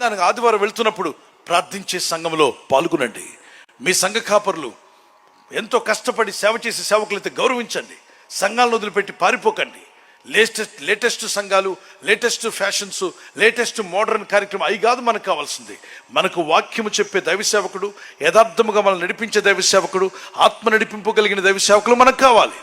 దానికి ఆదివారం వెళ్తున్నప్పుడు ప్రార్థించే సంఘంలో పాల్గొనండి. మీ సంఘ కాపరులు ఎంతో కష్టపడి సేవ చేసే సేవకులైతే గౌరవించండి. సంఘాలను వదిలిపెట్టి పారిపోకండి. లేటెస్ట్ లేటెస్ట్ సంఘాలు లేటెస్ట్ ఫ్యాషన్స్ లేటెస్ట్ మోడర్న్ కార్యక్రమం అవి కాదు మనకు కావాల్సింది. మనకు వాక్యము చెప్పే దైవ సేవకుడు యథార్థముగా మనల్ని నడిపించే దైవ సేవకుడు ఆత్మ నడిపింపగలిగిన దైవ సేవకులు మనకు కావాలి.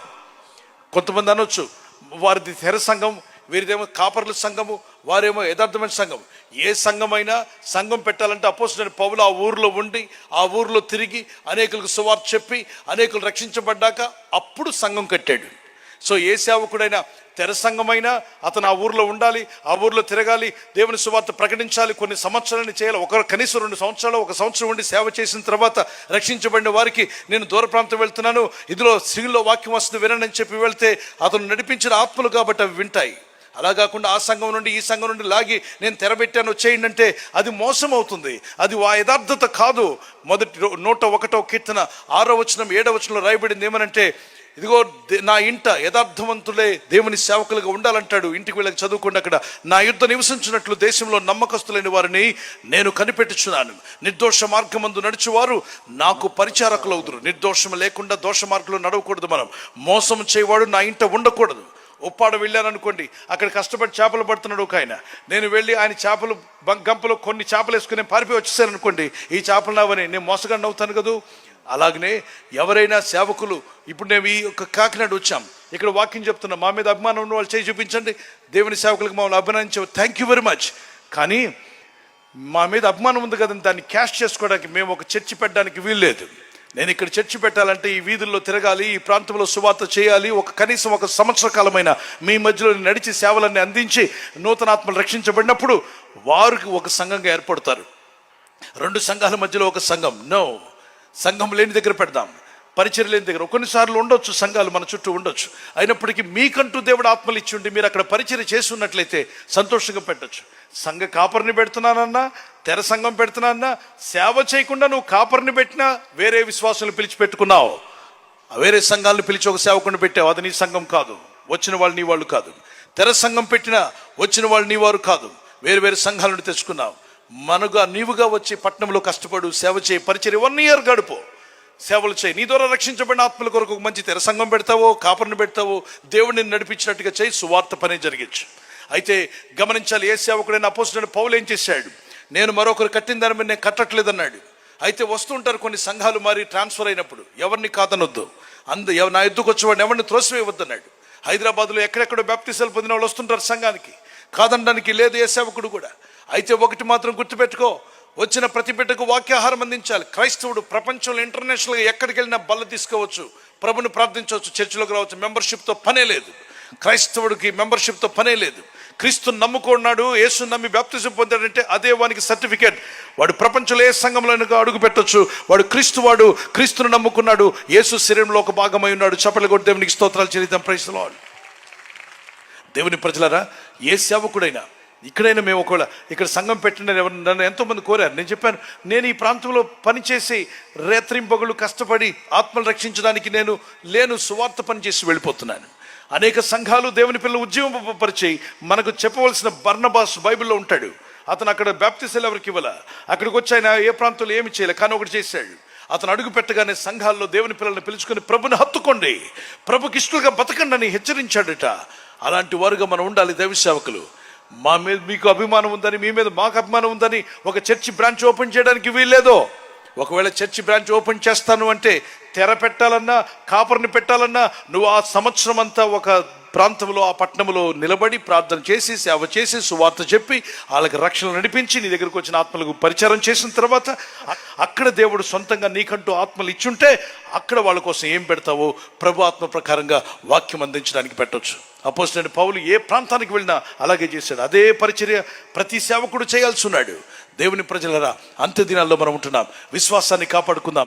కొంతమంది అనొచ్చు వారిది తెర సంఘం వీరిదేమో కాపర్ల సంఘము వారేమో యథార్థమైన సంఘం. ఏ సంఘమైనా సంఘం పెట్టాలంటే అపోజిట్ పౌలు ఆ ఊరిలో ఉండి ఆ ఊరిలో తిరిగి అనేకులకు సువార్త చెప్పి అనేకులు రక్షించబడ్డాక అప్పుడు సంఘం కట్టాడు. సో ఏ సేవకుడైనా తెర సంఘమైనా అతను ఆ ఊర్లో ఉండాలి ఆ ఊర్లో తిరగాలి దేవుని సువార్త ప్రకటించాలి కొన్ని సంవత్సరాలు చేయాలి ఒక కనీసం రెండు సంవత్సరాలు ఒక సంవత్సరం ఉండి సేవ చేసిన తర్వాత రక్షించబడిన వారికి నేను దూర ప్రాంతం వెళ్తున్నాను ఇదిలో సిగిల్లో వాక్యం వస్తుంది వినని చెప్పి వెళ్తే అతను నడిపించిన ఆత్మలు కాబట్టి అవి వింటాయి. అలా కాకుండా ఆ సంఘం నుండి ఈ సంఘం నుండి లాగి నేను తెరబెట్టాను చేయండి అంటే అది మోసం అవుతుంది అది ఆ యథార్థత కాదు. మొదటి నూట ఒకటో కీర్తన ఆరో వచనం ఏడవ వచనంలో రాయబడింది ఏమనంటే ఇదిగో నా ఇంట యథార్థవంతులే దేవుని సేవకులుగా ఉండాలంటాడు. ఇంటికి వెళ్ళక చదువుకుండా అక్కడ. నా యుద్ధ నివసించినట్లు దేశంలో నమ్మకస్తులైన వారిని నేను కనిపెట్టుచున్నాను. నిర్దోష మార్గమందు నడిచేవారు నాకు పరిచారకులు అవుతురు నిర్దోషం లేకుండా దోష మార్గంలో నడవకూడదు మనం. మోసం చేయవాడు నా ఇంట ఉండకూడదు. ఉప్పాడ వెళ్ళాననుకోండి అక్కడ కష్టపడి చేపలు పడుతున్నాడు ఒక ఆయన. నేను వెళ్ళి ఆయన చేపలు బం- గంపలో కొన్ని చేపలు వేసుకుని నేను పారిపోయి వచ్చేసాను అనుకోండి ఈ చేపలు నావని నేను మోసగాడిని అవుతాను కదూ? అలాగనే ఎవరైనా సేవకులు ఇప్పుడు మేము ఈ యొక్క కాకినాడ వచ్చాం. ఇక్కడ వాక్యం చెప్తున్నా మా మీద అభిమానం ఉన్న వాళ్ళు చేయి చూపించండి. దేవుని సేవకులకు మమ్మల్ని అభినందించే థ్యాంక్ యూ వెరీ మచ్ కానీ మా మీద అభిమానం ఉంది కదండి దాన్ని క్యాష్ చేసుకోవడానికి మేము ఒక చర్చి పెట్టడానికి వీల్లేదు. నేను ఇక్కడ చర్చి పెట్టాలంటే ఈ వీధుల్లో తిరగాలి ఈ ప్రాంతంలో సువార్త చేయాలి ఒక కనీసం ఒక సంవత్సర కాలమైన మీ మధ్యలో నడిచి సేవలన్నీ అందించి నూతనాత్మలు రక్షించబడినప్పుడు వారికి ఒక సంఘంగా ఏర్పడతారు. రెండు సంఘాల మధ్యలో ఒక సంఘం. నో. సంఘం లేని దగ్గర పెడదాం. పరిచయం దగ్గర. కొన్నిసార్లు ఉండొచ్చు సంఘాలు మన చుట్టూ ఉండొచ్చు. అయినప్పటికీ మీకంటూ దేవుడు ఆత్మలు ఇచ్చి ఉండి మీరు అక్కడ పరిచయం చేసి ఉన్నట్లయితే సంతోషంగా పెట్టొచ్చు. సంఘ కాపర్ని పెడుతున్నానన్నా తెర సంఘం పెడుతున్నానన్నా సేవ చేయకుండా నువ్వు కాపర్ని పెట్టినా వేరే విశ్వాసాలు పిలిచి పెట్టుకున్నావు వేరే సంఘాలను పిలిచి ఒక సేవకుని పెట్టావు. అది నీ సంఘం కాదు. వచ్చిన వాళ్ళు నీ వాళ్ళు కాదు. తెర సంఘం పెట్టినా వచ్చిన వాళ్ళు నీ వారు కాదు. వేరు వేరు సంఘాలను నుండి తెచ్చుకున్నావు. మనగా నీవుగా వచ్చి పట్టణంలో కష్టపడు సేవ చేయి పరిచయం వన్ ఇయర్ గడుపు. సేవలు చేయి. నీ ద్వారా రక్షించబడిన ఆత్మల కొరకు మంచి తెర సంఘం పెడతావో కాపర్ని పెడతావో దేవుడిని నడిపించినట్టుగా చేయి. సువార్త పని జరిగించు. అయితే గమనించాలి ఏ సేవకుడైనా అపోజిట్ పౌలు ఏం చేశాడు? నేను మరొకరు కట్టిన దాని మీద నేను కట్టట్లేదన్నాడు. అయితే వస్తుంటారు కొన్ని సంఘాలు మారి ట్రాన్స్ఫర్ అయినప్పుడు. ఎవరిని కాదనొద్దు. అందు ఎవ- నా ఎద్దుకు వచ్చేవాడిని ఎవరిని త్రోసివేయవద్దన్నాడు. హైదరాబాద్లో ఎక్కడెక్కడో బ్యాప్టిసల్ పొందిన వాళ్ళు వస్తుంటారు సంఘానికి. కాదనడానికి లేదు ఏ సేవకుడు కూడా. అయితే ఒకటి మాత్రం గుర్తుపెట్టుకో. వచ్చిన ప్రతి బిడ్డకు వాక్యాహారం అందించాలి. క్రైస్తవుడు ప్రపంచంలో ఇంటర్నేషనల్గా ఎక్కడికి వెళ్ళినా బల్ల తీసుకోవచ్చు. ప్రభుని ప్రార్థించవచ్చు చర్చిలోకి రావచ్చు. మెంబర్షిప్తో పనే లేదు. క్రైస్తవుడికి మెంబర్షిప్తో పనే లేదు. క్రీస్తుని నమ్ముకున్నాడు యేసు నమ్మి బ్యాప్తిజం పొందాడంటే అదే వానికి సర్టిఫికేట్ వాడు ప్రపంచంలో ఏ సంఘంలో అడుగు పెట్టొచ్చు. వాడు క్రీస్తు వాడు క్రీస్తుని నమ్ముకున్నాడు. యేసు శరీరంలో ఒక భాగమై ఉన్నాడు. చప్పలు కొట్టి దేవునికి స్తోత్రాలు చేద్దాం ప్రైస్లో దేవుని ప్రజలరా ఏ సేవకుడైనా ఇక్కడైనా మేము ఒకవేళ ఇక్కడ సంఘం పెట్టిన ఎవరు నన్ను ఎంతోమంది కోరారు. నేను చెప్పాను నేను ఈ ప్రాంతంలో పనిచేసి రేత్రింపగలు కష్టపడి ఆత్మలు రక్షించడానికి నేను లేను సువార్త పని చేసి వెళ్ళిపోతున్నాను. అనేక సంఘాలు దేవుని పిల్లలు ఉద్యమపరిచి మనకు చెప్పవలసిన బర్ణబాస్ బైబిల్లో ఉంటాడు. అతను అక్కడ బ్యాప్తిసలు ఎవరికి ఇవ్వాల? అక్కడికి వచ్చి ఆయన ఏ ప్రాంతంలో ఏమి చేయలే కానీ ఒకటి చేశాడు. అతను అడుగు పెట్టగానే సంఘాల్లో దేవుని పిల్లల్ని పిలుచుకొని ప్రభుని హత్తుకోండి. ప్రభుకి ఇష్టలుగా బతకండి అని హెచ్చరించాడట. అలాంటి వారుగా మనం ఉండాలి దైవ సేవకులు మా మీద మీకు అభిమానం ఉందని మీ మీద మాకు అభిమానం ఉందని ఒక చర్చి బ్రాంచ్ ఓపెన్ చేయడానికి వీల్లేదో. ఒకవేళ చర్చి బ్రాంచ్ ఓపెన్ చేస్తాను అంటే తెర పెట్టాలన్నా కాపర్ని పెట్టాలన్నా నువ్వు ఆ సంవత్సరం అంతా ఒక ప్రాంతంలో ఆ పట్టణంలో నిలబడి ప్రార్థన చేసి సేవ చేసి సువార్త చెప్పి వాళ్ళకి రక్షణ నడిపించి నీ దగ్గరకు వచ్చిన ఆత్మలకు పరిచారం చేసిన తర్వాత అక్కడ దేవుడు సొంతంగా నీకంటూ ఆత్మలు ఇచ్చుంటే అక్కడ వాళ్ళ కోసం ఏం పెడతావో ప్రభు ఆత్మ ప్రకారంగా వాక్యం అందించడానికి పెట్టొచ్చు. అపోజిట్ పౌలు ఏ ప్రాంతానికి వెళ్ళినా అలాగే చేశాడు. అదే పరిచర్య ప్రతి సేవకుడు చేయాల్సి ఉన్నాడు. దేవుని ప్రజలరా అంత్య దినాల్లో మనం ఉంటున్నాం. విశ్వాసాన్ని కాపాడుకుందాం.